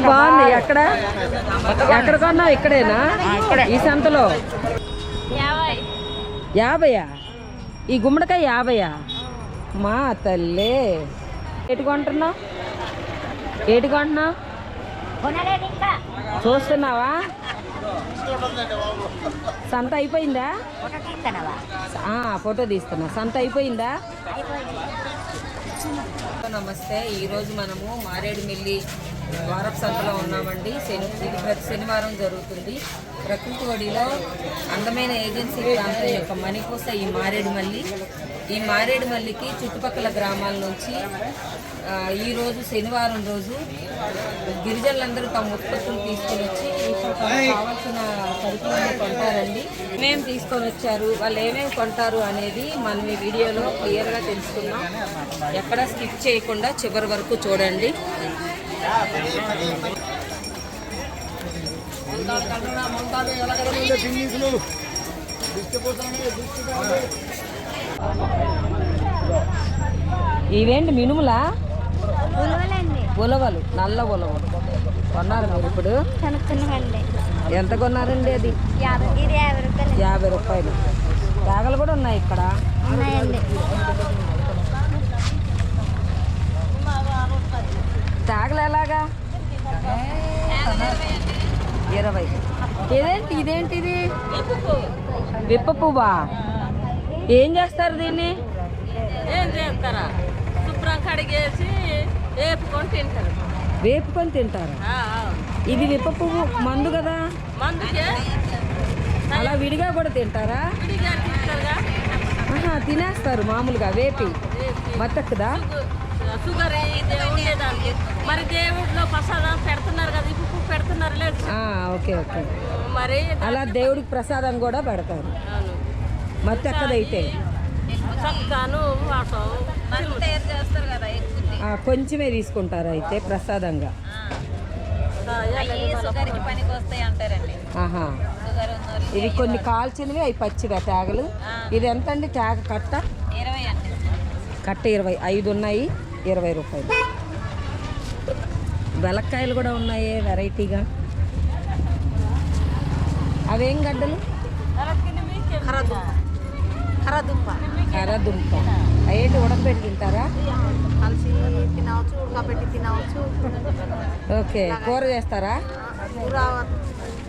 ఇది బాగుంది. ఎక్కడ? ఎక్కడ కొన్నావు? ఇక్కడేనా? ఈ సంతలో? యాభయా? ఈ గుమ్మడికాయ యాభయా? మా తల్లే. ఏటి కొంటున్నావు? ఏటి కొంటున్నావు? ఇంకా. చూస్తున్నావా? సంత అయిపోయిందా? ఫోటో తీస్తానవా? ఆ, ఫోటో తీస్తున్నా. సంత అయిపోయింది? నమస్తే. ఈరోజు మనము మారేడుమిల్లి వారపు సంతలో ఉన్నామండి. శని ఇది ప్రతి శనివారం జరుగుతుంది. ప్రకృతి ఒడిలో అందమైన ఏజెన్సీ ప్రాంతం యొక్క మణిపూస ఈ మారేడుమల్లి. ఈ మారేడుమల్లికి చుట్టుపక్కల గ్రామాల నుంచి ఆ, ఈ రోజు శనివారం రోజు గిరిజనులందరూ తమ ఉత్పత్తులు తీసుకొని వచ్చి ఇప్పుడు కావాల్సిన సరుకులను కొంటారండి. ఏమేమి తీసుకొని వచ్చారు. వాళ్ళు ఏమేమి కొంటారు అనేది మనం ఈ వీడియోలో క్లియర్గా తెలుసుకుందాం. ఎక్కడ స్కిప్ చేయకుండా చివరి వరకు చూడండి. ఇవేంటి మినుములా? ఉలవలు నల్ల ఉలవలు. కొన్నారు మీరు ఇప్పుడు? ఎంత కొన్నారండి అది? యాభై రూపాయలు. తేగలు కూడా ఉన్నాయి ఇక్కడ? తేగలు ఎలాగా ఇరవై. ఇదేంటి ఇదేంటిది? విప్ప పువ్వా? ఏం చేస్తారు దీన్ని? ఏం చేస్తారా? శుభ్రం కడిగేసి వేపుకొని తింటారు. వేపుకొని తింటారు. ఇది విప్ప పువ్వు మందు కదా? మందుకే. అలా విడిగా కూడా తింటారా? తినేస్తారు మామూలుగా వేపి. మత్తక్కుదా? షుగర్ ఇది మరి దేవుడిలో ప్రసాదం పెడుతున్నారు కదా ఇప్పుడు పెడుతున్నారు లేదు. ఆ, ఓకే ఓకే. మరి అలా దేవుడికి ప్రసాదం కూడా పెడతారు. చక్కను తయారు చేస్తారు కదా ఆ, కొంచెమే తీసుకుంటారు అయితే ప్రసాదంగా. ఇవి కొన్ని కాల్చినవి అవి పచ్చివే తేగలు. ఇది ఎంత అండి తేగ కట్ట? ఇరవై అండి. కట్ట ఇరవై. ఐదు ఉన్నాయి. ఇరవై రూపాయలు. వెలక్కాయలు కూడా ఉన్నాయి వెరైటీగా. అవేం గడ్డలు? కరదుంప. కరదుంప. అయ్యేంటి ఉడకబెట్టి తింటారా? కలిసి తినవచ్చు ఉడకబెట్టి తినవచ్చు. ఓకే కూర చేస్తారా?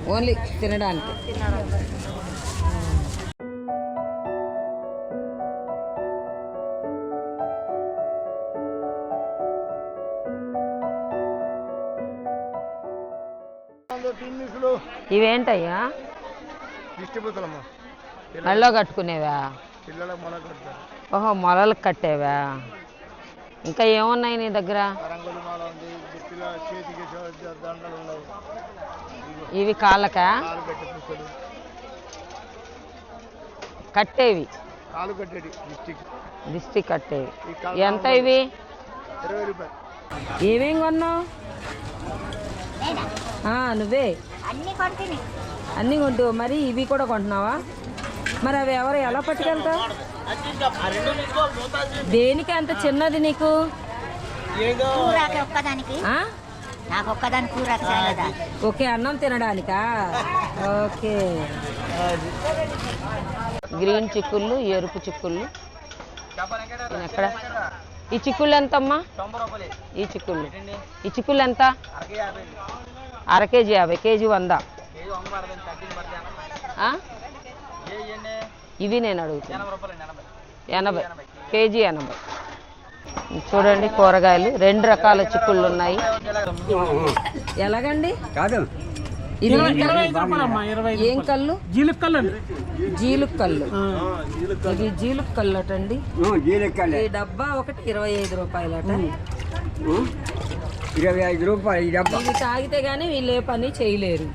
ఓన్లీ తినడానికి. ఇవేంటయ్యా? మెళ్ళో కట్టుకునేవా? పిల్లలకు మొల కడతారు. ఓహో మొలలకు కట్టేవా? ఇంకా ఏమున్నాయి నీ దగ్గర? రంగుల మాల ఉంది దిష్టిలో చేతికి చే- దండలు ఉన్నాయి ఇవి కాళ్ళకా? కట్టేవి. కాలు కట్టేది దిష్టికి దిష్టి కట్టేవి. ఎంత ఇవి? ఏమేం కొన్నావు? నేనా ఆ, నువ్వే. అన్ని కొంటిని. అన్నీ కొంటూ మరి ఇవి కూడా కొంటున్నావా? మరి అవి ఎవరు ఎలా పట్టుకెళ్తావు? దేనికి అంత చిన్నది నీకు? ఓకే అన్నం తినడానికా? ఓకే. గ్రీన్ చిక్కుళ్ళు ఎరుపు చిక్కుళ్ళు. ఎక్కడ? ఈ చిక్కుళ్ళు ఎంతమ్మా? ఈ చిక్కుళ్ళు. ఈ చిక్కుళ్ళు ఎంత? అర కేజీ యాభై కేజీ వంద. ఆ? ఇవి నేను అడుగుతాను ఎనభై కేజీ ఎనభై. చూడండి కూరగాయలు. రెండు రకాల చిక్కుళ్ళు ఉన్నాయి. ఎలాగండి? కాదు. ఏం కళ్ళు? జీలకల్లు. జీలుక్ కళ్ళు ఇది జీలుక్ కళ్ళు అటండి ఈ డబ్బా ఒకటి ఇరవై ఐదు రూపాయలట. ఇరవై ఐదు రూపాయలు ఈ డబ్బా. ఇవి తాగితే గానీ వీళ్ళు ఏ పని చేయలేరు.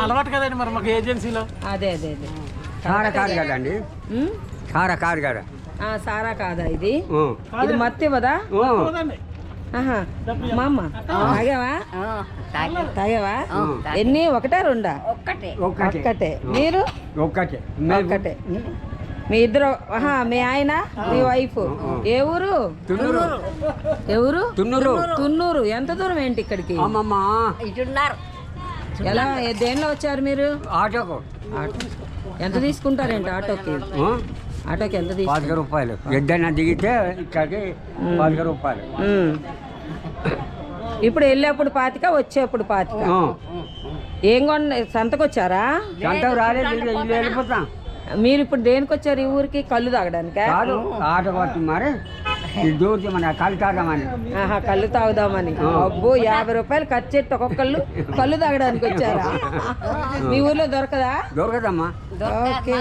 అలవాటు కదండి మరి మాకు ఏజెన్సీలో. అదే అదే అదే. కార కాదు కదండి? ఉమ్? కార కాదు కదా? ఆ, సారా కాదా ఇది. ఇది మత్తి ఊ. ఆహా మా అమ్మ తాగావా? తాగావా? ఎన్ని? ఒకటా రెండా? ఒక్కటే. ఒక్కటే. ఒక్కటే. మీరు? ఒక్కటే. ఒక్కటే. మీ ఇద్దరు మీ ఆయన మీ వైఫ్ ఏ ఊరు? తున్నూరు. ఏ ఊరు? తున్నూరు. తున్నూరు. ఎంత దూరం ఏంటి ఇక్కడికి? అమ్మమ్మ. ఇటున్నారు. ఎలా ఏ- దేనిలో వచ్చారు మీరు? ఆటోకు. ఆటో. ఎంత తీసుకుంటారేంటి ఆటోకి? ఆటోకి ఎంత తీసుకుంటారు పాతిక రూపాయలు. ఎద్దైనా దిగితే ఇక్కడికి పాతిక రూపాయలు. ఇప్పుడు వెళ్ళేప్పుడు పాతిక వచ్చేప్పుడు పాతిక. ఏం కొండ సంతకొచ్చారా? సంత రాలేదు వెళ్ళిపోతాం. మీరు ఇప్పుడు దేనికి వచ్చారు ఈ ఊరికి? కళ్ళు తాగడానికా? కాదు ఆటో పట్టి మరి ఇది దూరికి మన కాలు తాగమని ఆహా కళ్ళు తాగుదామని. అబ్బో యాభై రూపాయలు ఖర్చు పెట్టి ఒక్కొక్కళ్ళు కళ్ళు తాగడానికి వచ్చారా? మీ ఊర్లో దొరకదా? దొరకదమ్మా. ఓకే.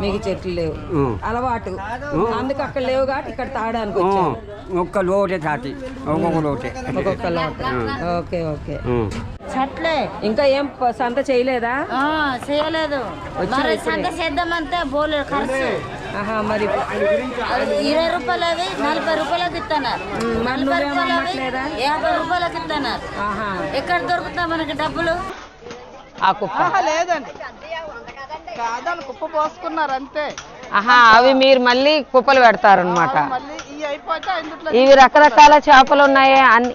మీకు చెట్లు లేవు. అలవాటు. అందుకు అక్కడ లేవు కాబట్టి ఇక్కడ. వచ్చారు. ఒక్క లోటే తాటి. ఒక్కొక్క లోటే. ఒక్కొక్క లోటు. Okay okay. చెట్లే. ఇంకా ఏం సంత చేయలేదా? ఆ, చేయలేదు. మరి సంత చేద్దామంటే పోలేదు ఖర్చు. ఆహా మరి ఇరవై రూపాయలు అది నలభై రూపాయలకి ఇస్తున్నారు నలభై రూపాయలు అమ్మట్లేదా యాభై రూపాయలకి ఇస్తున్నారు ఆహా. ఎక్కడ దొరుకుతా మనకి డబ్బులు? ఆ కుప్ప. లేదండి. కాదని కుప్ప పోసుకున్నారు అంతే ఆహా అవి మీరు మళ్ళీ కుప్పలు పెడతారనమాట మళ్ళీ ఈ అయిపోతే ఇందులో ఇవి రకరకాల చేపలు ఉన్నాయే అన్ని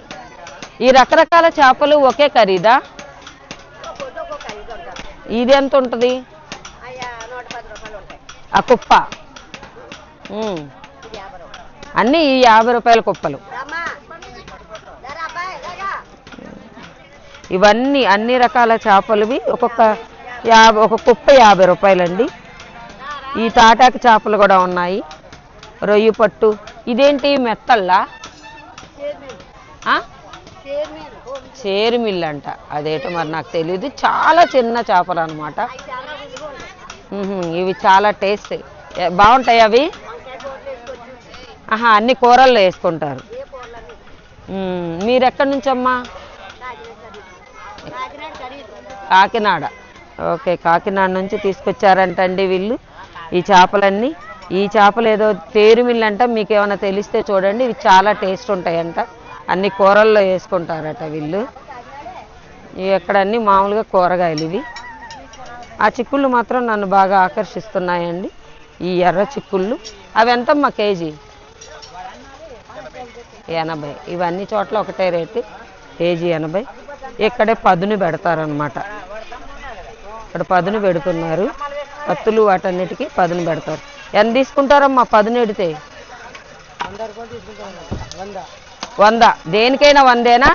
ఈ రకరకాల చేపలు ఒకే ఖరీదా? ఇది ఎంత ఉంటుంది? ఆ కుప్ప. అన్నీ ఈ యాభై రూపాయల కుప్పలు. ఇవన్నీ అన్ని రకాల చేపలువి ఒక్కొక్క యాభై ఒక కుప్ప యాభై రూపాయలండి. ఈ తాటాకు చేపలు కూడా ఉన్నాయి. రొయ్యి పట్టు. ఇదేంటి మెత్తల్లా చేరుమిల్ అంట అదేటో మరి నాకు తెలియదు చాలా చిన్న చేపలు అనమాట ఇవి చాలా టేస్ట్. బాగుంటాయి అవి? ఆహా అన్ని కూరల్లో వేసుకుంటారు. మీరు ఎక్కడి నుంచమ్మా? కాకినాడ. ఓకే కాకినాడ నుంచి తీసుకొచ్చారంటండి వీళ్ళు ఈ చేపలన్నీ. ఈ చేపలు ఏదో తేరుమిల్లు అంట మీకు ఏమైనా తెలిస్తే చూడండి ఇవి చాలా టేస్ట్ ఉంటాయంట. అన్ని కూరల్లో వేసుకుంటారట వీళ్ళు. ఇవి ఎక్కడన్నీ మామూలుగా కూరగాయలు ఇవి. ఆ చిక్కుళ్ళు మాత్రం నన్ను బాగా ఆకర్షిస్తున్నాయండి. ఈ ఎర్ర చిక్కుళ్ళు. అవి ఎంతమ్మా కేజీ? ఎనభై. ఇవన్నీ చోట్ల ఒకటే రేటు. కేజీ ఎనభై. ఇక్కడే పదును పెడతారనమాట ఇక్కడ పదును పెడుతున్నారు. కత్తులు వాటన్నిటికీ పదును పెడతారు. ఎంత తీసుకుంటారమ్మా పదును ఎడితే వంద. దేనికైనా వందేనా?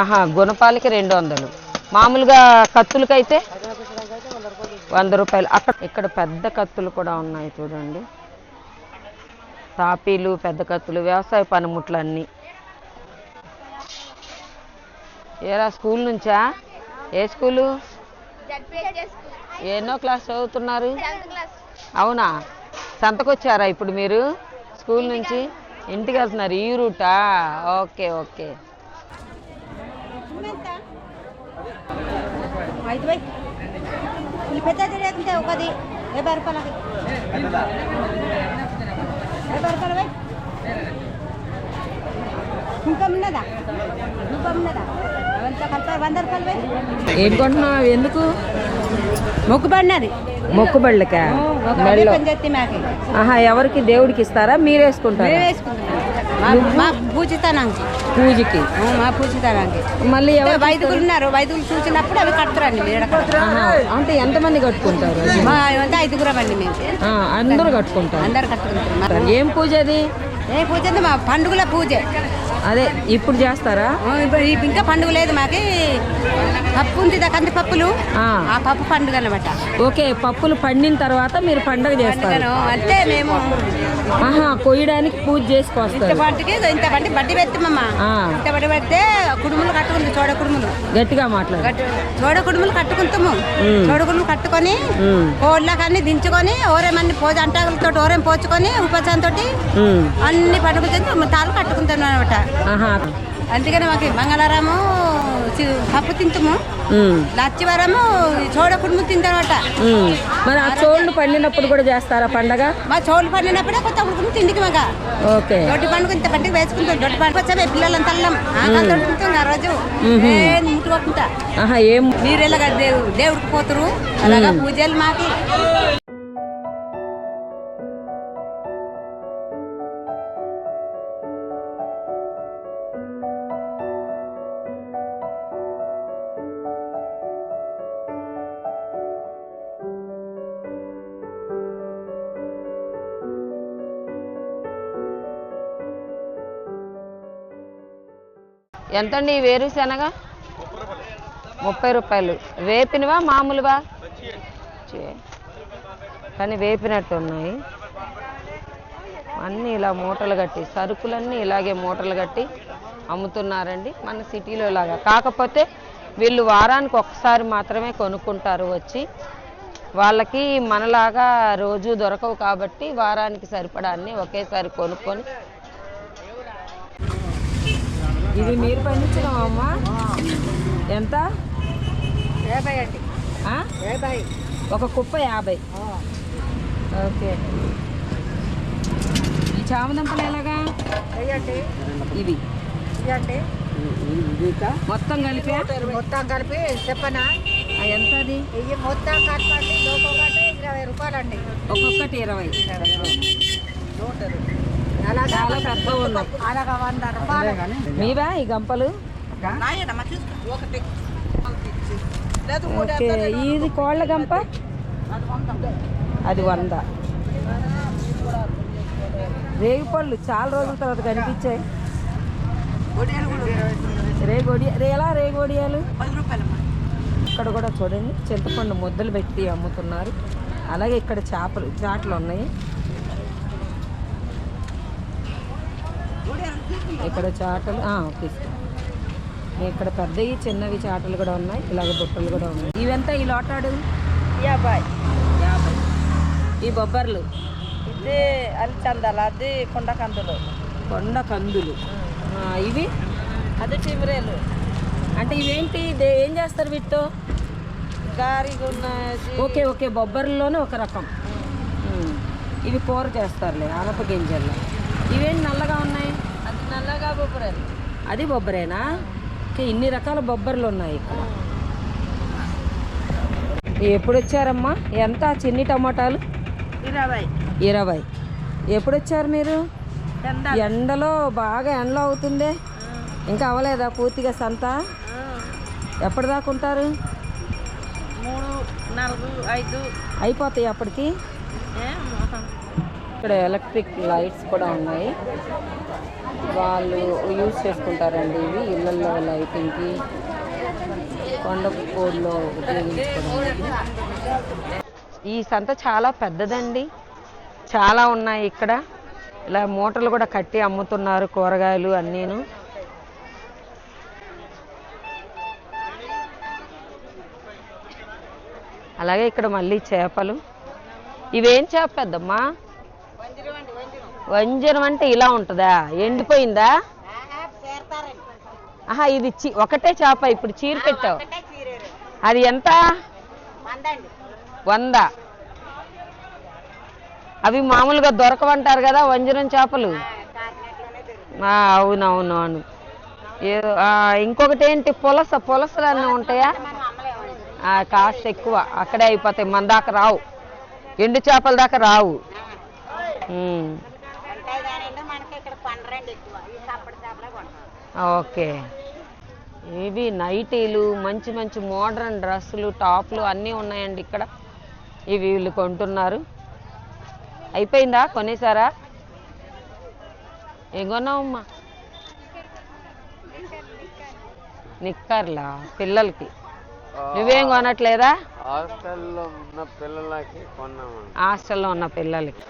ఆహా గుణపాలకి రెండు వందలు. మామూలుగా కత్తులకైతే వంద రూపాయలు. అక్కడ ఇక్కడ పెద్ద కత్తులు కూడా ఉన్నాయి చూడండి. తాపీలు పెద్ద కత్తులు వ్యవసాయ పనిముట్లు అన్నీ ఏరా స్కూల్ నుంచా? ఏ స్కూలు? ఎన్నో క్లాస్ చదువుతున్నారు? అవునా? సంతకొచ్చారా ఇప్పుడు మీరు స్కూల్ నుంచి? ఇంటికి వెళ్తున్నారు ఈ రూటా? Okay okay. ఒకది యాభై రూపాయలకి యాభై రూపాయలు ఇంకా ఉన్నదా ఇంకా ఉన్నదా ఏం కొంటున్నావు? ఎందుకు? మొక్కుబడినది. మొక్కుబళ్ళకా మెడలో. ఆహా ఎవరికి? దేవుడికి ఇస్తారా? మీరు వేసుకుంటారా? పూజితానానికి. పూజకి? మా పూజితానానికి. మళ్ళీ ఎవరు వైదికులు ఉన్నారు. వైదికులు చూసినప్పుడు అవి కడతారండి మీరు అంటే ఎంతమంది కట్టుకుంటారు? మా అంతా ఐదుగురం అండి మేము. అందరూ కట్టుకుంటారు. అందరు కట్టుకుంటారు. ఏం పూజ అది? ఏ పూజ అంటే మా పండుగల పూజ. అదే ఇప్పుడు చేస్తారా? ఇంకా పండుగ లేదు మాకి. పప్పు ఉంది కంది పప్పులు. ఆ, పప్పు పండుగ అనమాట ఓకే పప్పులు పండిన తర్వాత మీరు పండగ చేస్తారు. అంటే మేము. ఆహా కొయ్యడానికి పూజ చేసుకొస్తారు. ఇంత బడ్డి పెడతామమ్మా. ఇంత బడ్డి పెడితే కుడుములు కట్టుకుంటాం చోడ కుడుములు. గట్టిగా మాట్లాడు. చోడ కుడుములు కట్టుకుంటాము. చోడ కుడుములు కట్టుకొని కోళ్ళకన్నీ దించుకొని ఓరేమన్ని పోజ అంటాకులతో ఓరేం పోచుకొని ఉపచారంతో అన్ని పండుగ తాళ్ళు కట్టుకుంటాను అనమాట అందుకని మాకు మంగళవారము పప్పు తింటాము. లచ్చివరము చోడ కుటుంబం ఉమ్. మరి ఆ చోళ్ళు పండినప్పుడు కూడా చేస్తారా పండగ? మా చోళ్ళు పండినప్పుడే కొత్త కుటుంబం తిండికి మాక ఓకే. దొడ్డి పండుగ ఇంత పండుగ వేసుకుంటాం దొడ్డి పండుగ వచ్చామే పిల్లలంతా అల్లం దొడుకుంటాం ఆ రోజు. ముట్టుకోకుండా ఆహా ఏం మీరు ఎలాగ దేవుడు దేవుడికి పోతురు? అలాగా పూజలు మాకి. ఎంతండి వేరుశనగ ముప్పై రూపాయలు. వేపినవా మామూలువా? చే. కానీ వేపినట్టు ఉన్నాయి. అన్నీ ఇలా మూటలు కట్టి సరుకులన్నీ ఇలాగే మూటలు కట్టి అమ్ముతున్నారండి మన సిటీలో ఇలాగా కాకపోతే వీళ్ళు వారానికి ఒక్కసారి మాత్రమే కొనుక్కుంటారు వచ్చి. వాళ్ళకి మనలాగా రోజు దొరకవు కాబట్టి వారానికి సరిపడా అన్నీ ఒకేసారి కొనుక్కొని ఇది మీరు పండించడమమ్మా ఎంత? యాభై అండి? యాభై ఒక కుప్ప యాభై. ఓకే. ఈ చామదుంపలు ఎలాగా? ఇవి. మొత్తం కలిపి మొత్తం కలిపి చెప్పనా ఎంత అది? ఇవి మొత్తం కట్టండి ఒక్కొక్కటి ఇరవై. రూపాయలండి ఒక్కొక్కటి ఇరవై అలాగా చాలా పెద్ద ఉన్నాయి మీవా ఈ గంపలు? ఓకే ఇది కోళ్ళ గంప? అది వంద. రేగిపళ్ళు చాలా రోజుల తర్వాత కనిపించాయి. రేగొడి ఎలా రేగొడియాలు? ఇక్కడ కూడా చూడండి చింతపండు ముద్దలు పెట్టి అమ్ముతున్నారు. అలాగే ఇక్కడ చేపలు చాట్లు ఉన్నాయి. ఇక్కడ చాటలు ఆ, తీసుకో. ఇక్కడ పెద్దవి చిన్నవి చాటలు కూడా ఉన్నాయి. ఇలాగ బుట్టలు కూడా ఉన్నాయి. ఇవెంత ఈ లోటాడు యాభై. యాభై. ఈ బొబ్బర్లు. ఇది అల్చందలు అది కొండ కందులు. కొండ కందులు. ఇవి? అది చిమిరేలు అంటే ఇవేంటి? ఏం చేస్తారు వీటితో? Okay okay. బొబ్బర్లోనే ఒక రకం. ఇవి కూర చేస్తారులే ఆనప గింజల్లో. ఇవేంటి నల్లగా ఉన్నాయి? నల్లగా అది బొబ్బరేనా? ఇన్ని రకాల బొబ్బర్లు ఉన్నాయి ఇక్కడ. ఎప్పుడు వచ్చారమ్మా ఎంత చిన్ని టమాటాలు? ఇరవై. ఇరవై. ఎప్పుడు వచ్చారు మీరు? ఎండ ఎండలో బాగా ఎండలో అవుతుందే? ఇంకా అవ్వలేదా పూర్తిగా సంత? ఎప్పటిదాకా ఉంటారు మూడు నాలుగు ఐదు. అయిపోతాయి అప్పటికి? ఇక్కడ ఎలక్ట్రిక్ లైట్స్ కూడా ఉన్నాయి. వాళ్ళు యూజ్ చేసుకుంటారండి ఇవి. ఇళ్ళల్లో లైటింగ్కి కొండపూడిలో ఉపయోగించుకోవడానికి. ఈ సంత చాలా పెద్దదండి. చాలా ఉన్నాయి ఇక్కడ. ఇలా మూటలు కూడా కట్టి అమ్ముతున్నారు కూరగాయలు అన్నీను. అలాగే ఇక్కడ మళ్ళీ చేపలు. ఇవేం చేప పెద్దమ్మా? వంజరం అంటే ఇలా ఉంటుందా? ఎండిపోయిందా? ఆహా ఇది చి- ఒకటే చేప ఇప్పుడు చీర పెట్టావు. అది ఎంత? వంద. అవి మామూలుగా దొరకవంటారు కదా వంజరం చేపలు? అవునవును అవును. ఏదో ఇంకొకటి ఏంటి? పులస పులసలు అన్నీ ఉంటాయా? ఆ, కాస్ట్ ఎక్కువ. అక్కడే అయిపోతాయి మన దాకా రావు. ఎండు చేపల దాకా రావు ఉమ్. ఓకే. ఇవి నైటీలు మంచి మంచి మోడర్న్ డ్రెస్సులు టాప్లు అన్నీ ఉన్నాయండి ఇక్కడ. ఇవి వీళ్ళు కొంటున్నారు. అయిపోయిందా? కొనేసారా? ఏం కొన్నావమ్మా? నిక్కర్లా పిల్లలకి. నువ్వేం కొనట్లేదా? హాస్టల్లో ఉన్న పిల్లలకి కొన్నామండి. హాస్టల్లో ఉన్న పిల్లలకి.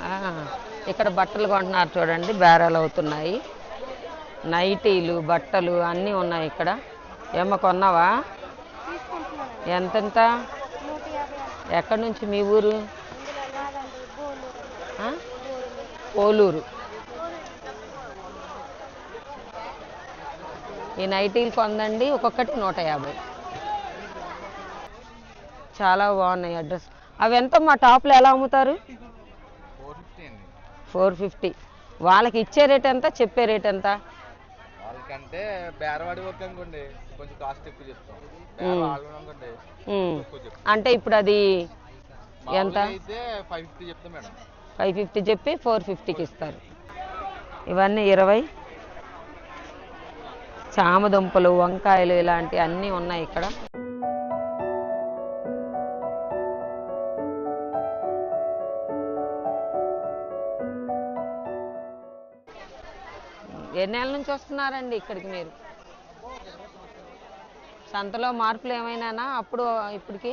ఆ, ఇక్కడ బట్టలు కొంటున్నారు చూడండి బేరాలు అవుతున్నాయి. నైటీలు బట్టలు అన్నీ ఉన్నాయి ఇక్కడ. ఏమో కొన్నావా? ఎంతెంత? ఎక్కడి నుంచి మీ ఊరు? పోలూరు. ఈ నైటీలు కొందండి ఒక్కొక్కటి నూట యాభై. చాలా బాగున్నాయి అడ్రస్. అవి ఎంత మా టాప్లు ఎలా అమ్ముతారు? Four fifty. వాళ్ళకి ఇచ్చే రేట్ ఎంత చెప్పే రేట్ ఎంత? వాళ్ళకంటే బేరవాడి వర్క్ అనుకోండి కొంచెం కాస్ట్ ఎక్కువ చెప్తాం. బేరం వాళ్ళు అనుకోండి ఉమ్. ఎక్కువ చెప్తాం. అంటే ఇప్పుడు అది ఎంత? ఫైవ్ ఫిఫ్టీ చెప్తాం మేడం. ఫైవ్ ఫిఫ్టీ చెప్పి ఫోర్ ఫిఫ్టీకి ఇస్తారు. ఇవన్నీ ఇరవై. చామదుంపలు వంకాయలు ఇలాంటి అన్నీ ఉన్నాయి ఇక్కడ. ఎన్ని నెలల నుంచి వస్తున్నారండి ఇక్కడికి మీరు? సంతలో మార్పులు ఏమైనానా అప్పుడు ఇప్పటికి?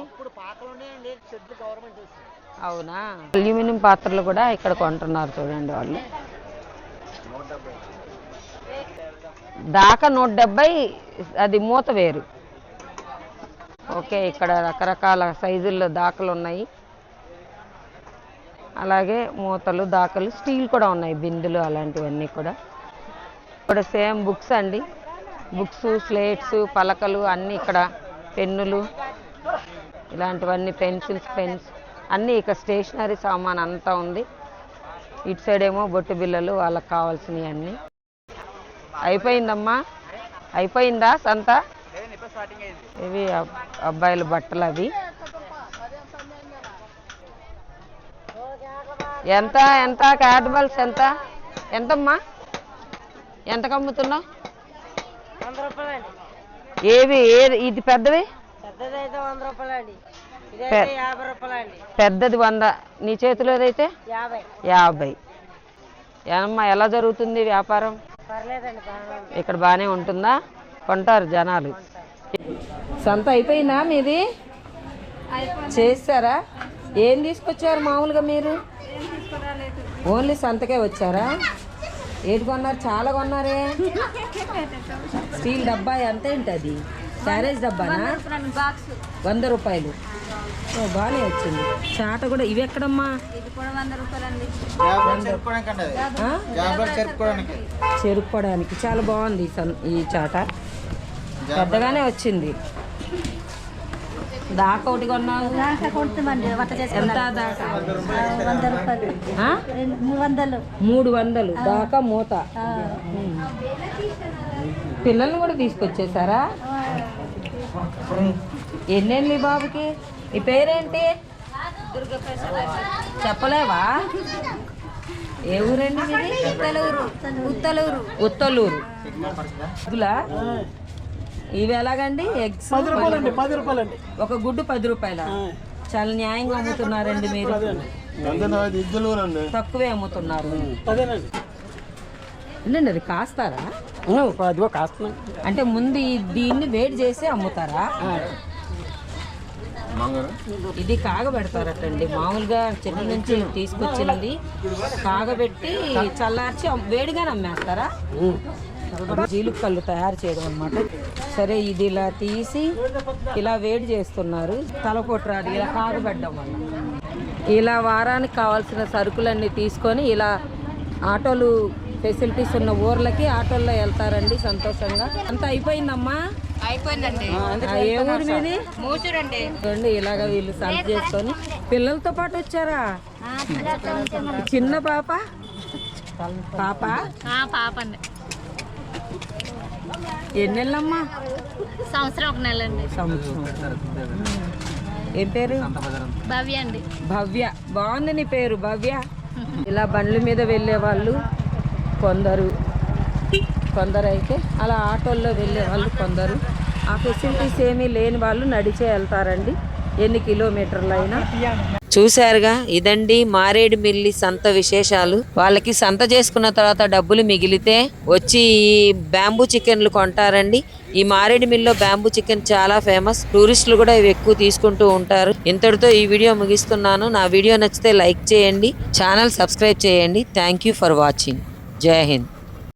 అవునా? అల్యూమినియం పాత్రలు కూడా ఇక్కడ కొంటున్నారు చూడండి వాళ్ళు. దాకా నూట డెబ్బై అది మూత వేరు. ఓకే ఇక్కడ రకరకాల సైజుల్లో దాకలు ఉన్నాయి. అలాగే మూతలు దాకలు స్టీల్ కూడా ఉన్నాయి బిందులు అలాంటివన్నీ కూడా. ఇక్కడ సేమ్ బుక్స్ అండి. బుక్స్ స్లేట్స్ పలకలు అన్నీ ఇక్కడ పెన్నులు ఇలాంటివన్నీ పెన్సిల్స్ పెన్స్ అన్నీ ఇక్కడ స్టేషనరీ సామాన్ అంతా ఉంది. ఇటు సైడ్ ఏమో బొట్టు బిల్లలు వాళ్ళకి కావాల్సినవి అన్నీ. అయిపోయిందమ్మా. అయిపోయిందా సంత? ఇవి అబ్బాయిల బట్టలు అవి. ఎంత ఎంత? క్యాటబల్స్ ఎంత? ఎంతమ్మా? వంద రూపాయలండి ఏవి ఏది ఇది పెద్దవి? పెద్దది వంద నీ చేతిలో ఏదైతే? యాభై. ఏమమ్మా ఎలా జరుగుతుంది వ్యాపారం? ఇక్కడ బాగానే ఉంటుందా? కొంటారు జనాలు. సంత అయిపోయిందా మీది? చేస్తారా? ఏం తీసుకొచ్చారు మామూలుగా మీరు? ఓన్లీ సంతకే వచ్చారా? ఏది కొన్నారు? చాలా కొన్నారే. స్టీల్ డబ్బా ఎంత ఏంటి అది క్యారేజ్ డబ్బానా? వంద రూపాయలు. ఓ, బాగానే వచ్చింది. చాట కూడా ఇవి ఎక్కడమ్మా? చెరుక్కోవడానికి చాలా బాగుంది ఈ చాట. పెద్దగానే వచ్చింది. దాకా ఒకటి కొన్నావు? ఎంత దాకా? మూడు వందలు. దాకా మూత. పిల్లల్ని కూడా తీసుకొచ్చేసారా? ఎన్నేళ్ళు బాబుకి? ఈ పేరేంటి? చెప్పలేవా? ఏ ఊరండి మీది? ఉత్తలూరు. ఉత్తలూరు. ఉత్తలూరు? ఇవి ఎలాగండి? ఎగ్స్ పది రూపాయలండి పది రూపాయలండి ఒక గుడ్డు పది రూపాయల? చాలా న్యాయంగా అమ్ముతున్నారండి మీరు. తక్కువే అమ్ముతున్నారు. ఏంటండి అది కాస్తారా? అదిగో కాస్తున్నాం. అంటే ముందు ఈ- దీన్ని వేడి చేసి అమ్ముతారా? ఇది కాగబెడతారటండి. మామూలుగా చెట్ల నుంచి తీసుకొచ్చినది కాగబెట్టి చల్లార్చి అమ్- వేడిగానే అమ్మేస్తారా? జీలుకల్లు తయారు చేయడం అన్నమాట. సరే ఇది ఇలా తీసి ఇలా వేడి చేస్తున్నారు. తలపోటు రాదు ఇలా కాగబెట్టడం వల్ల. ఇలా వారానికి కావాల్సిన సరుకులన్నీ తీసుకొని ఇలా ఆటోలు ఫెసిలిటీస్ ఉన్న ఊర్లకి ఆటోల్లో వెళ్తారండి సంతోషంగా. అంత అయిపోయిందమ్మా? అయిపోయిందండి. ఏ ఊరు మీది? మూసురండి చూడండి ఇలాగ వీళ్ళు సంత చేసుకొని. పిల్లలతో పాటు వచ్చారా? చిన్న పాప? పాప? పాప అండి. ఎన్నెళ్ళమ్మా సంవత్సరం ఒక నెల అండి సంవత్సరం. ఏం పేరు? భవ్య అండి. భవ్య. బాగుంది నీ పేరు భవ్య. ఇలా బండ్ల మీద వెళ్ళే వాళ్ళు కొందరు. కొందరు అయితే అలా ఆటోల్లో వెళ్ళే వాళ్ళు కొందరు. ఆ ఫెసిలిటీస్ ఏమీ లేని వాళ్ళు నడిచే వెళ్తారండి. ఎన్ని కిలోమీటర్లు అయినా చూశారుగా ఇదండి మారేడుమిల్లి సంత విశేషాలు. వాళ్ళకి సంత చేసుకున్న తర్వాత డబ్బులు మిగిలితే వచ్చి ఈ బ్యాంబూ చికెన్లు కొంటారండి. ఈ మారేడుమిల్లిలో బ్యాంబూ చికెన్ చాలా ఫేమస్. టూరిస్టులు కూడా ఇవి ఎక్కువ తీసుకుంటూ ఉంటారు. ఇంతటితో ఈ వీడియో ముగిస్తున్నాను. నా వీడియో నచ్చితే లైక్ చేయండి. ఛానల్ సబ్స్క్రైబ్ చేయండి. Thank you for watching. జై హింద్.